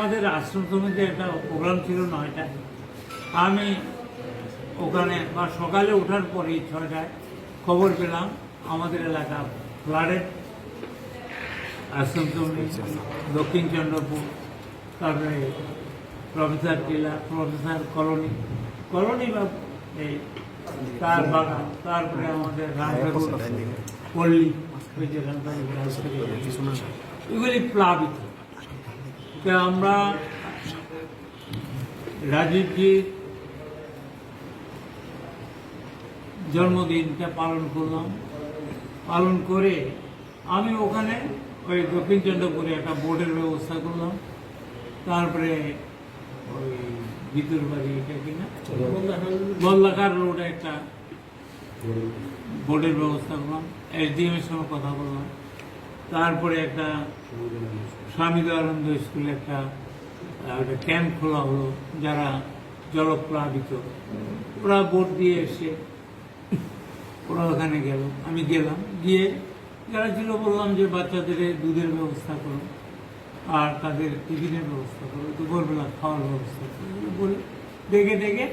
আমাদের আশ্রম সমিতির একটা প্রোগ্রাম ছিল নয়টায়। আমি ওখানে বা সকালে ওঠার পরেই ছয়টায় খবর পেলাম, আমাদের এলাকা ফ্লাডের আশ্রম সমিতি দক্ষিণ চন্দ্রপুর, তারপরে প্রফেসর টিলা প্রফেসর কলোনি কলোনি বা এই তার বাগান, তারপরে আমাদের রামঠাকুর পল্লী এগুলি প্লাবিত। তো আমরা রাজীবজির জন্মদিনটা পালন করলাম। পালন করে আমি ওখানে ওই দক্ষিণ চন্দ্রপুরে একটা বোর্ডের ব্যবস্থা করলাম। তারপরে ওই বিদ্যুৎ বাড়ি এটা কিনা বল্লাকার রোডে একটা বোর্ডের ব্যবস্থা করলাম। এসডিএম এর সঙ্গে কথা বললাম। তারপরে একটা স্বামী দয়ানন্দ স্কুলে একটা একটা ক্যাম্প খোলা হলো যারা জলপ্লাবিত। ওরা ভোট দিয়ে এসে ওরা ওখানে গেল। আমি গেলাম। গিয়ে যারা ছিল বললাম যে বাচ্চাদের দুধের ব্যবস্থা করো আর তাদের টিফিনের ব্যবস্থা করো দুপুরবেলা খাওয়ার ব্যবস্থা করো। বলে। দেখে দেখে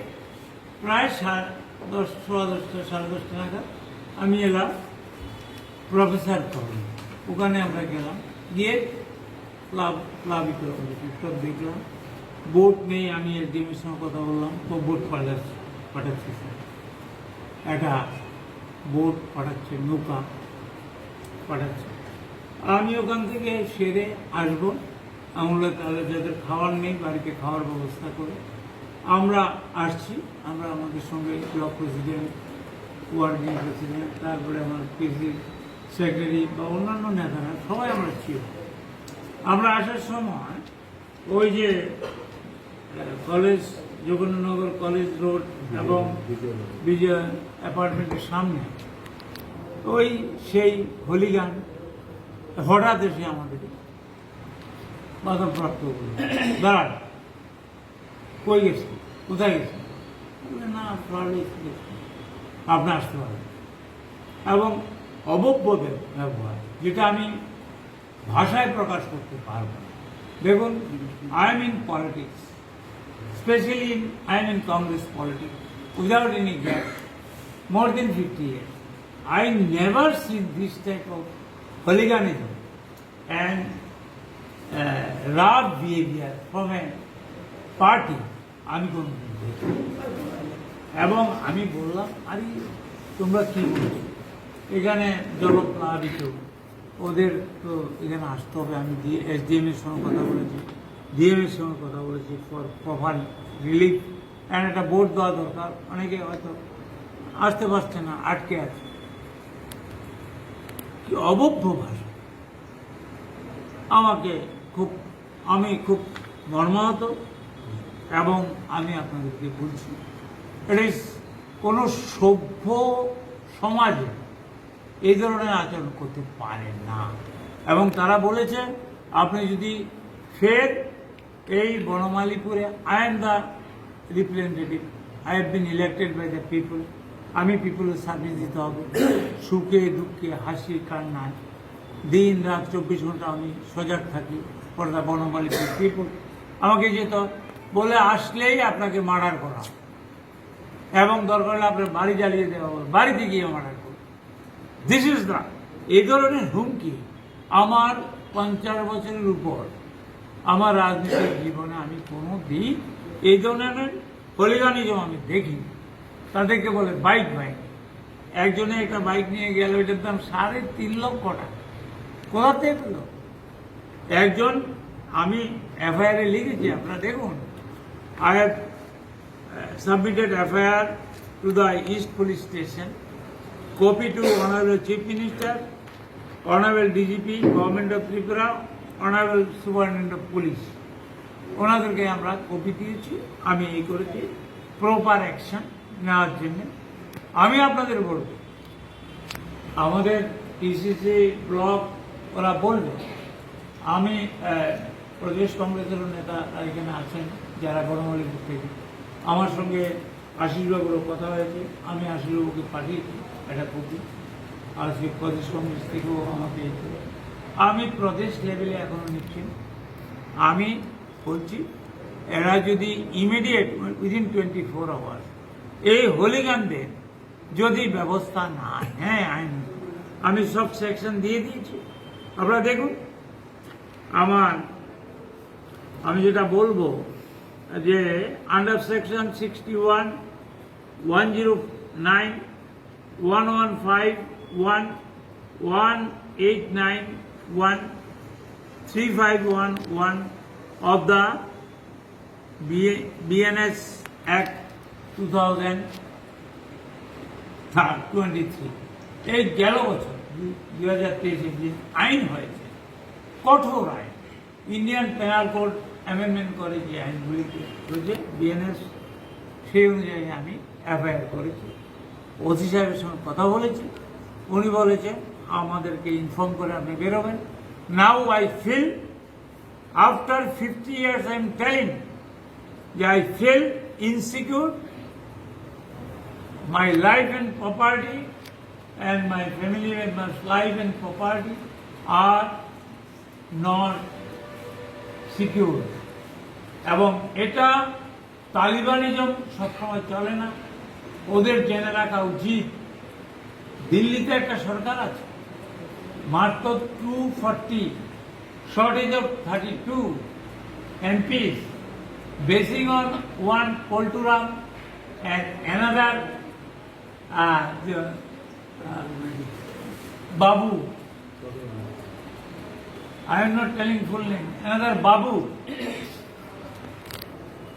প্রায় সাড়ে দশ, সোয়া দশটা, সাড়ে দশটা নাগাদ আমি এলাম প্রফেসর কলেজ ওখানে আমরা গেলাম, গিয়ে প্লাব প্লাবিত সব দেখলাম। বোট নেই, আমি এসডিএমের সঙ্গে কথা বললাম, তো বোট পাঠাচ্ছি পাঠাচ্ছি। একটা বোট পাঠাচ্ছে, নৌকা পাঠাচ্ছে। আমি ওখান থেকে সেরে আসব আমরা তাহলে যাদের খাওয়ার নেই, বাড়িতে খাওয়ার ব্যবস্থা করে। আমরা আসছি, আমরা আমাদের সঙ্গে ব্লক প্রেসিডেন্ট ওয়ার্ডিং প্রেসিডেন্ট, তারপরে আমার পিসি সেক্রেটারি বা অন্যান্য নেতারা, সবাই আমরা ছিল আমরা আসার সময় ওই যে কলেজ জগন্নাথনগর কলেজ রোড এবং বিজয় অ্যাপার্টমেন্টের সামনে, ওই সেই হোলিগান হঠাৎ এসে আমাদের বাধাপ্রাপ্ত করল দাঁড়ান, কই গেছি? কোথায় গেছে? না ফ্লডে গেছি। আপনি আসতে পারেন। এবং অবব্যদের ব্যবহার যেটা আমি ভাষায় প্রকাশ করতে পারব না দেখুন I am in politics specially in I am in Congress politics without any gap more than 50 years. I never seen this type of hooliganism and uh, behavior from a party. আমি কোন এবং আমি বললাম আরে তোমরা কি বলছো এখানে জলপ্লাবিত ওদের তো এখানে আসতে হবে, আমি এসডিএম এর সঙ্গে কথা বলেছি। ডিএম এর সঙ্গে কথা বলেছি ফর প্রপার রিলিফ অ্যান্ড একটা বোর্ড দেওয়া দরকার। অনেকে হয়তো আসতে পারছে না, আটকে আছে। কি অবভ্য ভাষা? আমাকে খুব, আমি খুব মর্মাহত এবং আমি আপনাদেরকে বলছি এটা কোনো সভ্য সমাজে এই ধরনের আচরণ করতে পারে না। এবং তারা বলেছে, আপনি যদি ফের এই বনমালীপুরে I am the representative I have been elected by the people আমি পিপলের সার্ভিস দিতে হবে। সুখে, দুঃখে, হাসি, কান্নায়, দিন, রাত, চব্বিশ ঘণ্টা আমি সজাগ থাকি ফর দ্য বনমালীপুর পিপল আমাকে যেত, বলে আসলেই আপনাকে মার্ডার করা। এবং দরকার হলে আপনার বাড়ি জ্বালিয়ে দেওয়া হবে। বাড়িতে গিয়ে মার্ডার দিস ইজ দ্য এই ধরনের হুমকি আমার পঞ্চাশ বছরের উপর। আমার রাজনীতির জীবনে আমি কোনো দিন এই ধরনের হলিগানিজম আমি দেখি তাদেরকে বলে বাইক বাইক একজনে একটা বাইক নিয়ে গেল এটার দাম সাড়ে তিন লক্ষ টাকা। কোথা পেল? একজন আমি এফআইআর লিখেছি আপনারা দেখুন। I have submitted FIR to the east police Station, copy to Honorable Chief Minister, Honorable DGP, Government of Tripura, Honorable Superintendent of Police. ওনাদেরকে আমরা কপি দিয়েছি আমি এই করেছি। প্রপার অ্যাকশন নেওয়ার জন্য। আমি আপনাদের বলব আমাদের টিসিসি ব্লক ওরা বলবে আমি প্রদেশ কংগ্রেসের নেতা এখানে আছেন যারা বনমালীপুর থেকে। আমার সঙ্গে আশিসবাবুরও কথা হয়েছে আমি আশিসবাবুকে পাঠিয়েছি। একটা কপি আর সে প্রদেশ কংগ্রেস থেকেও আমাকে আমি প্রদেশ লেভেলে এখনও নিচ্ছি আমি বলছি, এরা যদি immediate within twenty four hours এই হোলিগানদের যদি ব্যবস্থা না হ্যাঁ আইন, আমি সব সেকশন দিয়ে দিয়েছি। আপনারা দেখুন, আমার, আমি যেটা বলব, যে under section sixty one one zero nine one one five one one eight nine one three five one one of the B- BNS Act 2023 এই গেল বছর দুই হাজার তেইশে যে আইন হয়েছে, কঠোর আইন। ইন্ডিয়ান পেনাল কোড অ্যামেন্ডমেন্ট করে যে আইনগুলিকে হয়েছে বিএনএস সেই অনুযায়ী আমি এফআইআর করেছি। ওসি সাহেবের সঙ্গে কথা বলেছি। উনি বলেছেন আমাদেরকে ইনফর্ম করে আপনি বেরোবেন। Now I feel after fifty years I am telling I feel insecure my life and property and my family members life and property are not secure এবং এটা তালিবানিজম সবসময় চলে না। ওদের জেনে রাখা উচিত। দিল্লিতে একটা সরকার আছে মাত্র two forty shortage of thirty two MPs basing on one পোলটুরাম another Babu I am not telling full name another Babu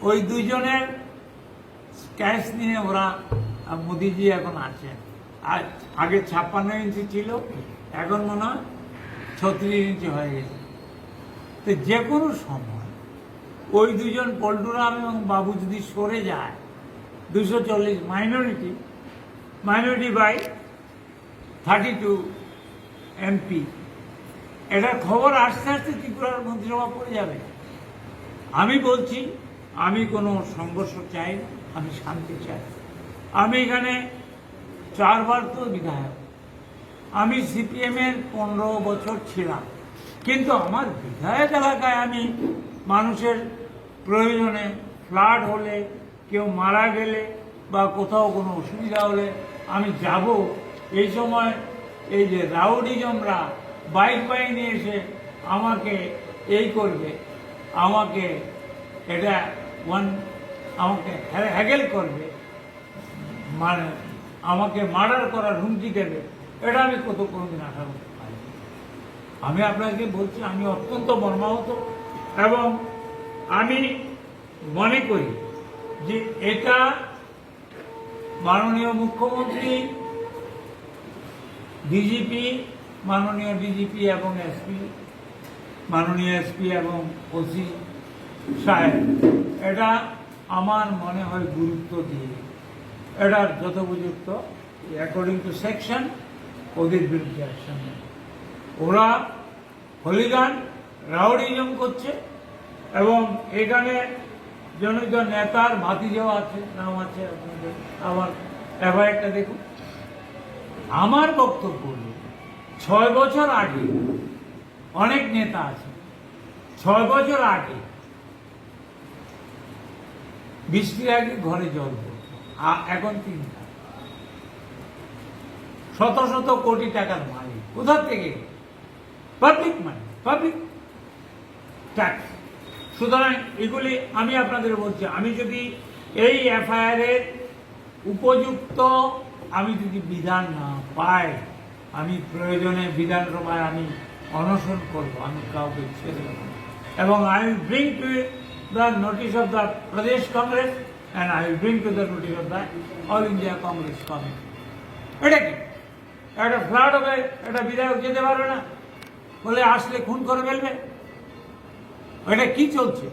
ওই দুজনের ক্যাশ নিয়ে ওরা মোদিজি এখন আছেন। আর আগে ছাপ্পান্ন ইঞ্চি ছিল, এখন মনে হয় ছত্রিশ ইঞ্চি হয়ে গেছে। তো যে কোনো সময় ওই দুজন পল্টুরাম এবং বাবু যদি সরে যায়, দুশো চল্লিশ minority minority by thirty two MP এটার খবর আস্তে আস্তে ত্রিপুরার মন্ত্রিসভা পড়ে যাবে। আমি বলছি, আমি কোনো সংঘর্ষ চাই না আমি শান্তি চাই। আমি এখানে চারবার তো বিধায়ক। আমি সিপিএমের পনেরো বছর ছিলাম। কিন্তু আমার বিধায়ক এলাকায় আমি মানুষের প্রয়োজনে ফ্লাড হলে, কেউ মারা গেলে বা কোথাও কোনো অসুবিধা হলে আমি যাব। এই সময় এই যে রাউডিজমরা বাইক নিয়ে এসে আমাকে এই করবে। আমাকে এটা ওয়ান আমাকে হ্যাগেল করবে মানে আমাকে মার্ডার করার হুমকি দেবে, এটা আমি কত কোনোদিন আশা করতে পারি আমি আপনাকে বলছি, আমি অত্যন্ত মর্মাহত এবং আমি মনে করি যে এটা মাননীয় মুখ্যমন্ত্রী ডিজিপি মাননীয় ডিজিপি এবং এসপি মাননীয় এসপি এবং ওসি সাহেব, এটা আমার মনে হয় গুরুত্ব দিয়ে। এটার যথোপযুক্ত অ্যাকর্ডিং টু সেকশন ওদের বিরুদ্ধে অ্যাকশন ওরা হলিগান, রাউডিজম করছে এবং এখানে জনিত নেতার ভাতিজাও আছে, নাম আছে আপনাদের। আমার এফআইআরটা দেখুন। আমার বক্তব্য ছয় বছর আগে অনেক নেতা আছে, ছয় বছর আগে বৃষ্টির আগে ঘরে জল এখন তিনটা শত শত কোটি টাকার মালিক। কোথা থেকে? পাবলিক মানি পাবলিক ট্যাক্স সুতরাং এগুলি আমি আপনাদের বলছি, আমি যদি এই এফআইআর এর উপযুক্ত আমি যদি বিধান না পাই, আমি প্রয়োজনে বিধান বিধানসভায় আমি অনশন করব, আমি কাউকে ছেড়ে দেব এবং I bring to the notice of the Pradesh Congress and I will bring to the notice of the all India Congress committee এটা কি একটা ফ্লাড হবে, একটা বিধায়ক যেতে পারবে না। বলে আসলে খুন করে ফেলবে। এটা কি চলছে?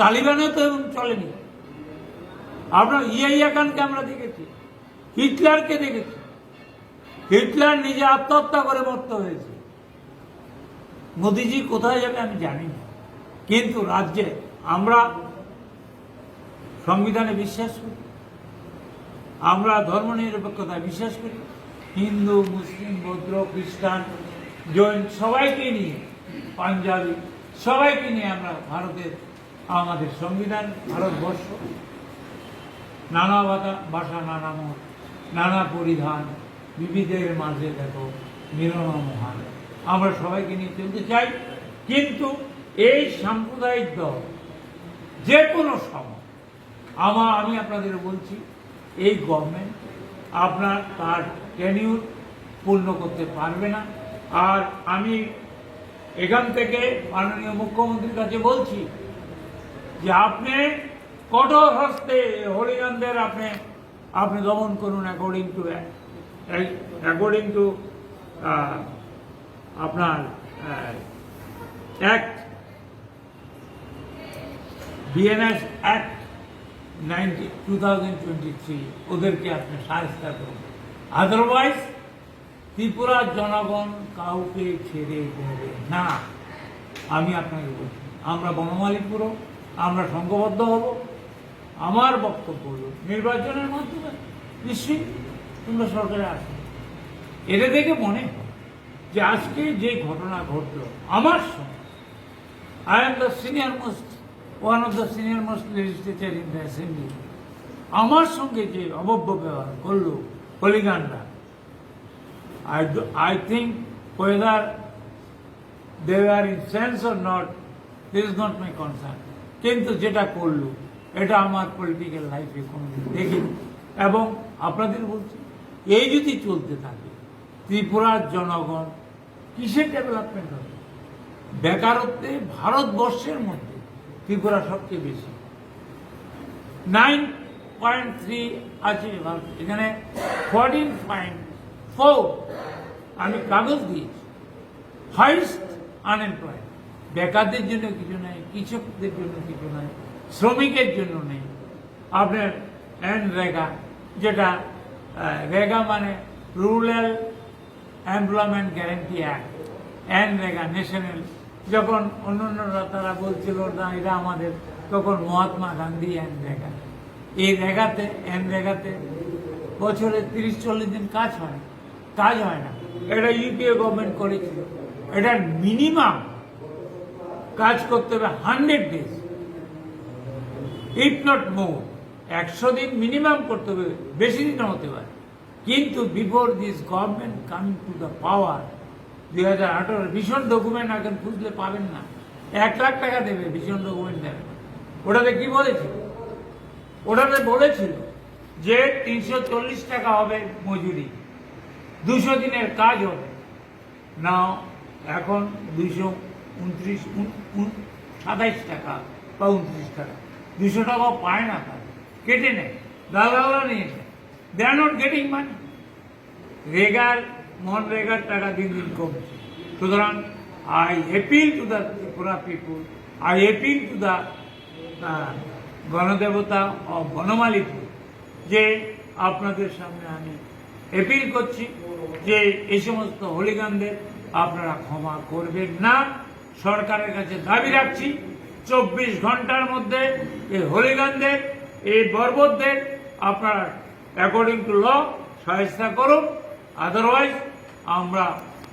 তালিবানে তো এবং চলেনি। আপনার ইয়াইয়া খানকে আমরা দেখেছি, হিটলারকে দেখেছি। হিটলার নিজে আত্মহত্যা করে মরতে হয়েছে। মোদিজি কোথায় যাবে আমি জানি না। কিন্তু রাজ্যে আমরা সংবিধানে বিশ্বাস করি। আমরা ধর্ম ধর্মনিরপেক্ষতায় বিশ্বাস করি। হিন্দু, মুসলিম, বৌদ্ধ, খ্রিস্টান, জৈন সবাইকে নিয়ে, পাঞ্জাবি সবাইকে নিয়ে আমরা ভারতের, আমাদের সংবিধান, ভারতবর্ষ, নানা ভাষা, নানা মত, নানা পরিধান, বিবিধের মাঝে দেখো মিলন মহান। আমরা সবাইকে নিয়ে চলতে চাই, কিন্তু এই সাম্প্রদায়িক দল যে কোনো সময়। আমার, আমি আপনাদের বলছি, এই গভর্নমেন্ট আপনার তার টেনিউর পূর্ণ করতে পারবে না। আর আমি এখান থেকে মাননীয় মুখ্যমন্ত্রীর কাছে বলছি যে আপনি কঠোর হস্তে হরিজনদের আপনি আপনি দমন করুন অ্যাকর্ডিং টু অ্যাকর্ডিং টু আপনার act BNS act two thousand twenty three ওদেরকে আপনি সাহায্য করুন। আদারওয়াইজ ত্রিপুরার জনগণ কাউকে ছেড়ে দেবে না। আমি আপনাকে বলছি, আমরা বনমালীপুরও আমরা সংঘবদ্ধ হব। আমার বক্তব্য হল, নির্বাচনের মাধ্যমে নিশ্চয়ই তোমরা সরকারে আসবে। এটা দেখে মনে যে আজকে যে ঘটনা ঘটলো, আমার সঙ্গে I am the senior most one of the senior most legislature in the assembly আমার সঙ্গে যে অবব্য ব্যবহার করল হলিগানরা I I think whether they are in sense or not, this is not my concern. কিন্তু যেটা করল এটা আমার পলিটিক্যাল লাইফে কোনোদিন দেখিনি। এবং আপনাদের বলছি এই যদি চলতে থাকে ত্রিপুরার জনগণ কিসের ডেভেলপমেন্ট হবে? বেকারত্বে ভারতবর্ষের মধ্যে ত্রিপুরা সবচেয়ে বেশি। নাইন পয়েন্ট থ্রি আছে এখানে ফোরটিন পয়েন্ট ফোর আমি কাগজ দিয়েছি। হাইস্ট আনএমপ্লয়েড বেকারদের জন্য কিছু নেই, কৃষকদের জন্য কিছু নেই, শ্রমিকের জন্য নেই। আপনার এন রেগা, যেটা রেগা মানে rural employment guarantee act N REGA national যখন অন্য অন্যরা তারা বলছিল, না, এটা আমাদের। তখন মহাত্মা গান্ধী এন রেগা এই রেগাতে এন রেগাতে বছরে তিরিশ, চল্লিশ দিন কাজ হয়। কাজ হয় না। এটা ইউপিএ গভর্নমেন্ট করেছিল এটা মিনিমাম কাজ করতে হবে hundred days if not more একশো দিন মিনিমাম করতে হবে, বেশি দিন হতে পারে। কিন্তু before this government coming to the power দুই হাজার আঠারো ভীষণ ডকুমেন্ট এখন খুঁজলে পাবেন না। এক লাখ টাকা দেবে ভীষণ ডকুমেন্ট দেবে। ওটাতে কি বলেছিল? ওটাতে বলেছিল যে তিনশো চল্লিশ টাকা হবে মজুরি, দুশো দিনের কাজ হবে। না এখন দুইশো উনত্রিশ সাতাইশ টাকা বা উনত্রিশ টাকা। দুশো টাকাও পায় না তার। কেটে নেয়, দালালরা নিয়েছে দে আর নট গেটিং মানি রেগার মন রেগার টাকা দিন দিন কমছে। সুতরাং I appeal to the Tripura people I appeal to the Ganadevata ও বনমালীপুর যে আপনাদের সামনে আমি অ্যাপিল করছি যে এই সমস্ত হলিগানদের আপনারা ক্ষমা করবেন না। সরকারের কাছে দাবি রাখছি, চব্বিশ ঘণ্টার মধ্যে এই হলিগানদের, এই বর্বরদের আপনারা অ্যাকর্ডিং টু ল সহায়তা করুন। আদারওয়াইজ আমরা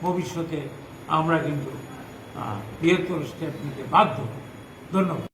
ভবিষ্যতে আমরা কিন্তু বৃহত্তর স্টেপ নিতে বাধ্য ধন্যবাদ।